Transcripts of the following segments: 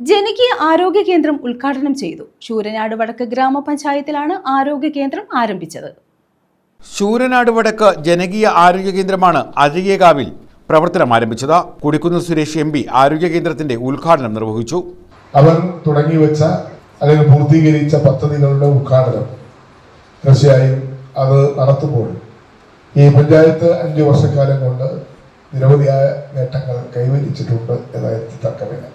ജനകീയ ആരോഗ്യ കേന്ദ്രം ഉദ്ഘാടനം ചെയ്തു. ശൂരനാട് വടക്ക് ഗ്രാമപഞ്ചായത്തിലാണ് ആരോഗ്യ കേന്ദ്രം ആരംഭിച്ചത്. ശൂരനാട് വടക്ക് ജനകീയ ആരോഗ്യ കേന്ദ്രമാണ് അരികേകാവിൽ പ്രവർത്തനം ആരംഭിച്ചത്. കുടിക്കുന്ന് സുരേഷ് എം പി ആരോഗ്യ കേന്ദ്രത്തിന്റെ ഉദ്ഘാടനം നിർവഹിച്ചു. അവർ തുടങ്ങി വെച്ച അല്ലെങ്കിൽ പൂർത്തീകരിച്ച പദ്ധതികളുടെ ഉദ്ഘാടനം തീർച്ചയായും അത് നടത്തുമ്പോൾ ഈ പഞ്ചായത്ത് അഞ്ച് വർഷക്കാലം കൊണ്ട് നിരവധിയായ നേട്ടങ്ങൾ കൈവരിച്ചിട്ടുണ്ട് എന്നതിന് തർക്കമില്ല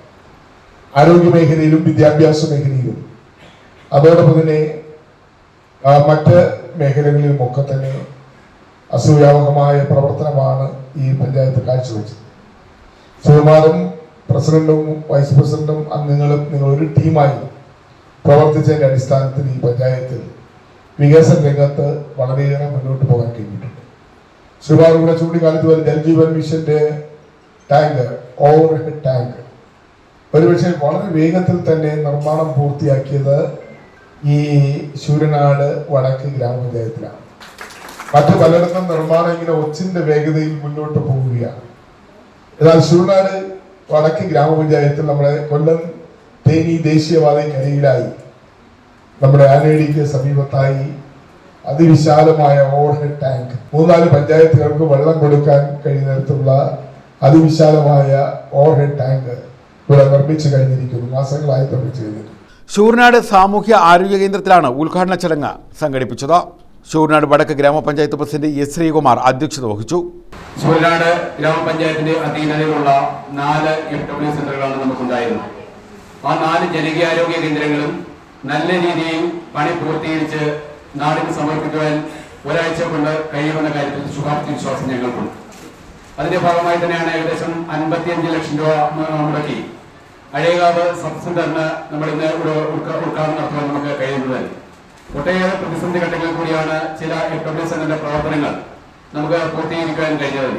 ആരോഗ്യ മേഖലയിലും വിദ്യാഭ്യാസ മേഖലയിലും. അതോടൊപ്പം തന്നെ മറ്റ് മേഖലകളിലുമൊക്കെ തന്നെ അസൂയാവഹമായ പ്രവർത്തനമാണ് ഈ പഞ്ചായത്ത് കാഴ്ചവെച്ചത്. സുകുമാരും പ്രസിഡന്റും വൈസ് പ്രസിഡന്റും അംഗങ്ങളും നിങ്ങൾ ഒരു ടീമായി പ്രവർത്തിച്ചതിന്റെ അടിസ്ഥാനത്തിൽ ഈ പഞ്ചായത്തിൽ വികസന രംഗത്ത് വളരെയേറെ മുന്നോട്ട് പോകാൻ കഴിഞ്ഞിട്ടുണ്ട്. ശ്രീമാർ കൂടെ ചൂണ്ടിക്കാലത്ത് പോലെ ജൽജീവൻ മിഷന്റെ ടാങ്ക് ഓവർ ഹെഡ് ടാങ്ക്. ഒരുപക്ഷെ വളരെ വേഗത്തിൽ തന്നെ നിർമ്മാണം പൂർത്തിയാക്കിയത് ഈ ശൂരനാട് വടക്ക് ഗ്രാമപഞ്ചായത്തിലാണ്. മറ്റു പലയിടത്തും നിർമ്മാണം ഇങ്ങനെ ഒച്ചിന്റെ വേഗതയിൽ മുന്നോട്ട് പോവുകയാണ്. എന്നാൽ ശൂരനാട് വടക്ക് ഗ്രാമപഞ്ചായത്തിൽ നമ്മുടെ കൊല്ലം തേനി ദേശീയപാതയ്ക്കരികിലായി നമ്മുടെ ആനേടിക്ക് സമീപത്തായി അതിവിശാലമായ ഓവർഹെഡ് ടാങ്ക്. മൂന്നാൽ പഞ്ചായത്തുകൾക്ക് വെള്ളം കൊടുക്കാൻ കഴിയുന്നിടത്തുള്ള അതിവിശാലമായ ഓവർഹെഡ് ടാങ്ക് നിർമ്മിച്ചു കഴിഞ്ഞിരിക്കുന്നു. മാസങ്ങളായി നിർമ്മിച്ചു കഴിഞ്ഞിരിക്കുന്നു. ശൂർനാട് സാമൂഹ്യ ആരോഗ്യ കേന്ദ്രത്തിലാണ് ഉദ്ഘാടന ചടങ്ങ് സംഘടിപ്പിച്ചത്. ശൂർനാട് വടക്ക് ഗ്രാമപഞ്ചായത്ത് പ്രസിഡന്റ് എസ് ശ്രീകുമാർ അധ്യക്ഷത വഹിച്ചു. ഷൂർനാട് ഗ്രാമപഞ്ചായത്തിന്റെ അധീനതയിലുള്ള നാല് എഫ് ഡബ്ല്യു സെന്ററുകളാണ് നമുക്കുണ്ടായിരുന്നത്. ആ നാല് ജനകീയാരോഗ്യ കേന്ദ്രങ്ങളും നല്ല രീതിയിൽ പണി പൂർത്തീകരിച്ച് നാടിന് സമർപ്പിക്കുവാൻ ഒരാഴ്ച കൊണ്ട് കഴിയുമെന്ന കാര്യത്തിൽ ശുഭാപ്തി വിശ്വാസം ഞങ്ങൾക്കുണ്ട്. അതിന്റെ ഭാഗമായി തന്നെയാണ് ഏകദേശം അൻപത്തിയഞ്ച് ലക്ഷം രൂപ മുടക്കി അഴയകാവ് സബ്സിഡറിന് നമ്മൾ ഇന്ന് ഉദ്ഘ- ഉദ്ഘാടനം നടത്തുവാൻ നമുക്ക് കഴിയുന്നത്. ഒട്ടേറെ പ്രതിസന്ധി ഘട്ടങ്ങളിൽ കൂടിയാണ് ചില എഫ് ഡബ്ല്യു പ്രവർത്തനങ്ങൾ നമുക്ക് പൂർത്തീകരിക്കാൻ കഴിഞ്ഞത്.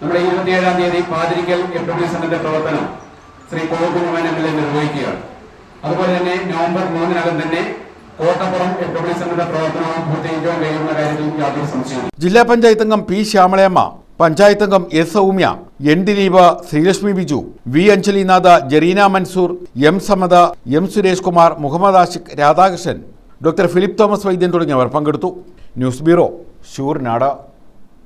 നമ്മുടെ ഇരുപത്തിയേഴാം തീയതി പാതിരിക്കൽ എഫ് സെന്ററിന്റെ പ്രവർത്തനം ശ്രീ കോവിഡ് എം എൽ എ നിർവഹിക്കുകയാണ്. അതുപോലെ തന്നെ നവംബർ മൂന്നിനകം തന്നെ കോട്ടപ്പുറം എഫ് സെന്ററിന്റെ പ്രവർത്തനവും പൂർത്തീകരിക്കാൻ കഴിയുന്ന കാര്യത്തിൽ യാതൊരു സംശയവും ജില്ലാ പഞ്ചായത്ത് അംഗം പി ശ്യാമളയമ്മ പഞ്ചായത്ത് അംഗം S Soumya N Dileepa Sreelakshmi Biju V Anjalinatha Jareena Mansoor M Samatha M Suresh Kumar Muhammad Ashiq Radhakrishnan doctor Philip Thomas വൈദ്യൻ തുടങ്ങിയവർ പങ്കെടുത്തു. News bureau Sooranad